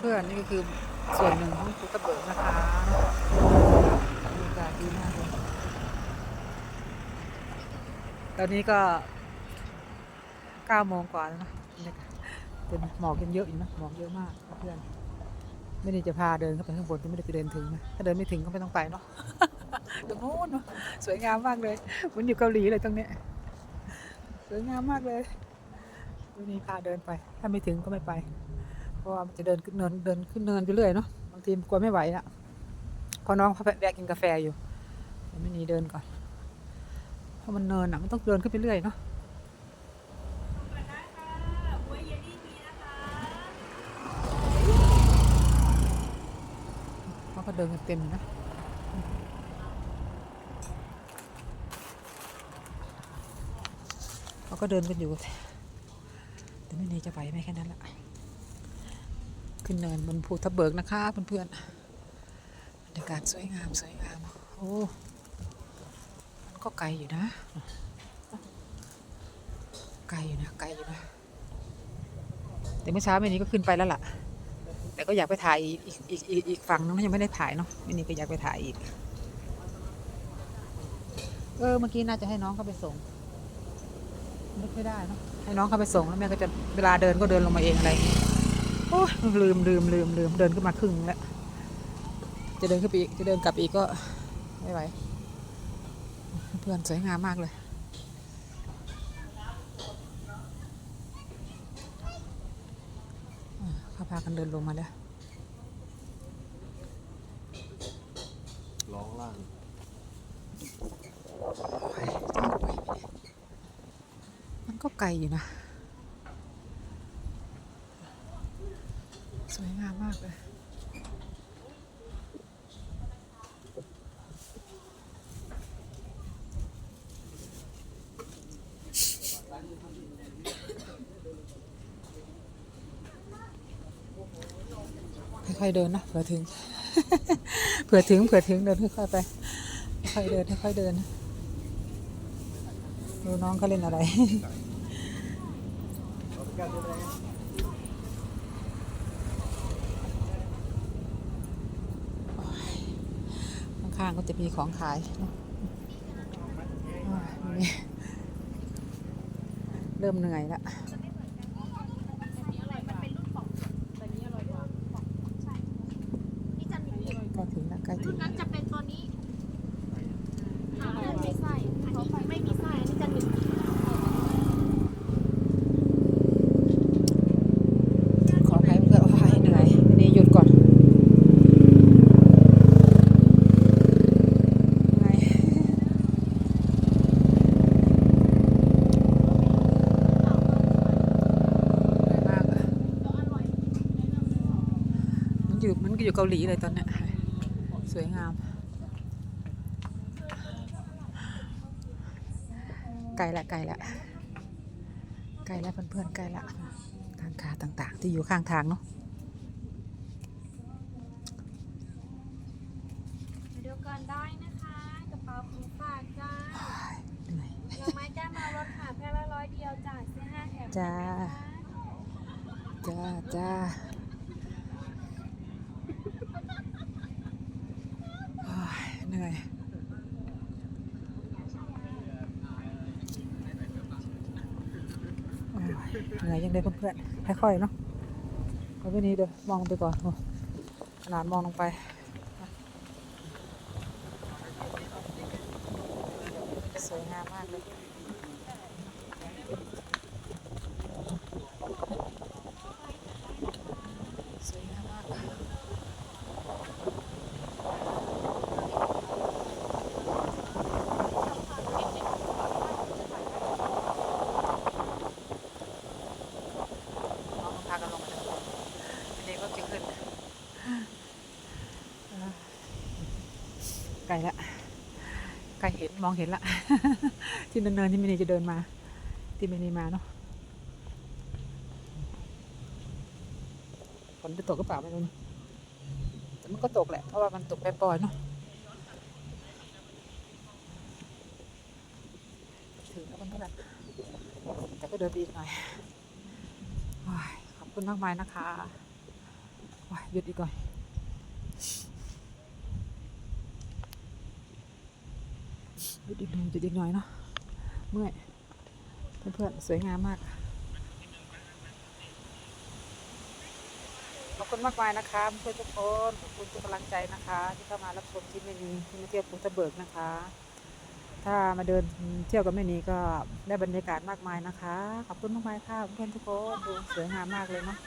เพื่อนๆนี่ก็คือส่วนหนึ่งของภูกระเบิกนะคะบรรยากาศดีมากเลยตอนนี้ก็เก้าโมงกว่าแล้วนะเป็นหมอกยังเยอะอยู่นะหมอกเยอะมากเพื่อนไม่ได้จะพาเดินเข้าไปข้างบนก็ไม่ได้จะเดินถึงนะถ้าเดินไม่ถึงก็ไม่ต้องไปเนาะตรงโน้นเนอะสวยงามมากเลยเหมันอยู่เกาหลีเลยตรงเนี้ยสวยงามมากเลยวันนี้พาเดินไป ถ้าไม่ถึงก็ไม่ไป เพราะว่ามันจะเดินขึ้นเนินเดินขึ้นเนินไปเรื่อยเนาะบางทีกลัวไม่ไหวละพอน้องเขาแวะกินกาแฟอยู่เดี๋ยวไม่นีเดินก่อนเพราะมันเนินอะมันต้องเดินขึ้นไปเรื่อยเนาะเขาก็เดินกันเต็มนะเขาก็เดินกันอยู่แต่ไม่นีจะไหวไหมแค่นั้นแหละ ขึ้นเนินบนภูทับเบิกนะคะเพื่อนๆบรรยากาศสวยงามสวยงามโอ้มันก็ไกลอยู่นะไกลอยู่นะไกลอยู่นะแต่เมื่อเช้าแม่นี้ก็ขึ้นไปแล้วล่ะ แต่ก็อยากไปถ่ายอีกอีกอีกอีกฝั่งนึงยังไม่ได้ถ่ายเนาะแม่นี้ก็อยากไปถ่ายอีก เออเมื่อกี้น่าจะให้น้องเขาไปส่งนึกไม่ได้เนาะให้น้องเขาไปส่งแล้วแม่ก็จะเวลาเดินก็เดินลงมาเองอะไรอย่างเงี้ย อ้ยลืมลืมลืมลืมเดินขึ้นมาครึ่งแล้ว จะเดินขึ้นไปอีก จะเดินกลับอีกก็ไม่ไหว เพื่อนสวยงามมากเลยอ่าเขาพากันเดินลงมาแล้วร้องล่างมันก็ไกลอยู่นะ สวยงามมากเลย ค่อยๆเดินนะเผื่อถึง เผื่อถึงเผื่อถึงเดินค่อยๆไป ค่อยๆเดินค่อยๆเดินนะดูน้องเขาเล่นอะไรข้างๆก็จะมีของขายเริ่มเหนื่อยและใกล้ถึงแล้วใกล้ถึ รุ่ ง นนั้นจะเป็นตัวนี้อ่าอันนั้นไม่ใส่อันนี้ไม่มีไส้อันนี้จะหนึบ ขออภัยเพื่อนว่าเหนื่อยวันนี้หยุดก่อนเหนื่อยเหนื่อยมากอะมัน อยู่มันก็อยู่เกาหลีเลยตอนเนี้ยสวยงาม ไกลละไกลละไกลละเพื่อนๆไกลละทางขาต่างๆ ที่อยู่ข้างทางเนาะเดี๋ยวก่อนได้นะคะกระเป๋าของฝากจ้าเหนื่อยเราไม้แก้มารถค่ะแค่ละร้อยเดียวจ้าซื้อห้าแถมจ้าหนึ่งนะคะจ้าจ้าโอ้ย เหนื่อยโอ้ยเหนื่อยยังเลยเพื่อนๆค่อยๆเนาะเอาไปนี้เดี๋ยวมองไปก่อนขนาดมองลงไปสวยงามมากเลย สวยงามมากน้องพากันลงมาจากบนอันนี้ก็จะขึ้นไก ลละไกลเห็นมองเห็นละ ที่เนินๆที่มินีจะเดินมา ที่มินีมาเนาะฝนจะตกก็เปล่าไม่รู้นะแต่มันก็ตกแหละเพราะว่ามันตกปล่อยเนาะถึงแล้วเพื่อนๆแต่ก็เดินไปอีหน่อยขอบคุณมากมายนะคะหยุดอีกก่อน หยุดอีกหน่อยหยุดอีกหน่อยเนาะเมื่อยเพื่อนๆสวยงามมากขอบคุณมากมายนะคะเพื่อนทุกคนขอบคุณทุกกำลังใจนะคะ ที่เข้ามารับชมที่แม่นีที่มาเที่ยวภูทะเบิกนะคะ ถ้ามาเดินเที่ยวกับแม่นีก็ได้บรรยากาศมากมายนะคะ ขอบคุณมากมายค่ะเพื่อนทุกคนดูสวยงามมากเลยเนาะ